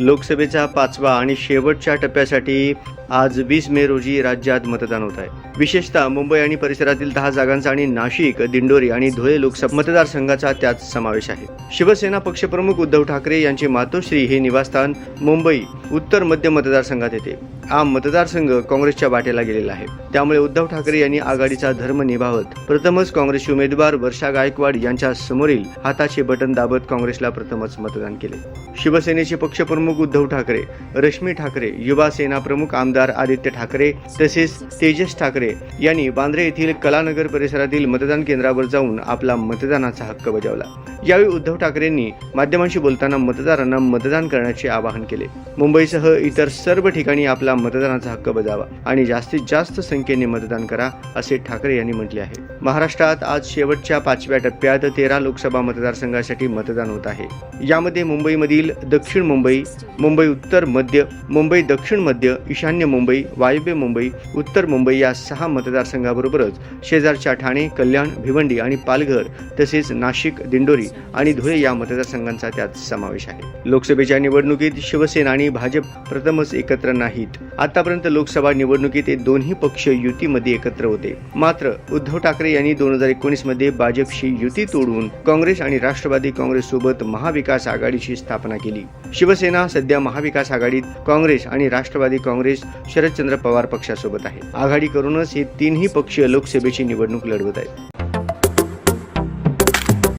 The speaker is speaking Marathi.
लोकसभेचा पाचवा आणि शेवटच्या टप्प्यासाठी आज वीस मे रोजी राज्यात मतदान होत आहे. विशेषतः मुंबई आणि परिसरातील दहा जागांचा आणि नाशिक दिंडोरी आणि धुळे लोकसभा मतदारसंघाचा त्यात समावेश आहे. शिवसेना पक्षप्रमुख उद्धव ठाकरे यांचे मातोश्री हे निवासस्थान मुंबई उत्तर मध्य मतदारसंघात येते. हा मतदारसंघ काँग्रेसच्या वाटेला गेलेला आहे. त्यामुळे उद्धव ठाकरे यांनी आघाडीचा धर्म निभावत प्रथमच काँग्रेसचे उमेदवार वर्षा गायकवाड यांच्या समोरील हाताचे बटन दाबत काँग्रेसला प्रथमच मतदान केले. शिवसेनेचे पक्षप्रमुख उद्धव ठाकरे रश्मी ठाकरे युवा सेना प्रमुख आमदार आदित्य ठाकरे तसेच तेजस ठाकरे यांनी बांद्रे येथील कलानगर परिसरातील मतदान केंद्रावर जाऊन आपला मतदानाचा हक्क बजावला. यावेळी उद्धव ठाकरेंनी माध्यमांशी बोलताना मतदारांना मतदान करण्याचे आवाहन केले. मुंबईसह इतर सर्व ठिकाणी आपला मतदानाचा हक्क बजावा आणि जास्तीत जास्त संख्येने मतदान करा असे ठाकरे यांनी म्हटले आहे. महाराष्ट्रात आज शेवटच्या पाचव्या टप्प्यात तेरा लोकसभा मतदारसंघासाठी मतदान होत आहे. यामध्ये मुंबईमधील दक्षिण मुंबई मुंबई उत्तर मध्य मुंबई दक्षिण मध्य ईशान्य मुंबई वायव्य मुंबई उत्तर मुंबई या सहा मतदारसंघाबरोबरच शेजारच्या ठाणे कल्याण भिवंडी आणि पालघर तसेच नाशिक दिंडोरी आणि धुळे या मतदारसंघांचा त्यात समावेश आहे. लोकसभेच्या निवडणुकीत शिवसेना आणि भाजप प्रथमच एकत्र नाहीत. आतापर्यंत लोकसभा निवडणुकीत दोन्ही पक्ष युतीमध्ये एकत्र होते. मात्र उद्धव ठाकरे यांनी दोन हजार एकोणीसमध्ये भाजपशी युती तोडून काँग्रेस आणि राष्ट्रवादी काँग्रेस सोबत महाविकास आघाडीची स्थापना केली. शिवसेना सध्या महाविकास आघाडीत काँग्रेस आणि राष्ट्रवादी काँग्रेस शरदचंद्र पवार पक्षासोबत आहे. आघाडी करूनच हे तीनही पक्ष लोकसभेची निवडणूक लढवत आहेत.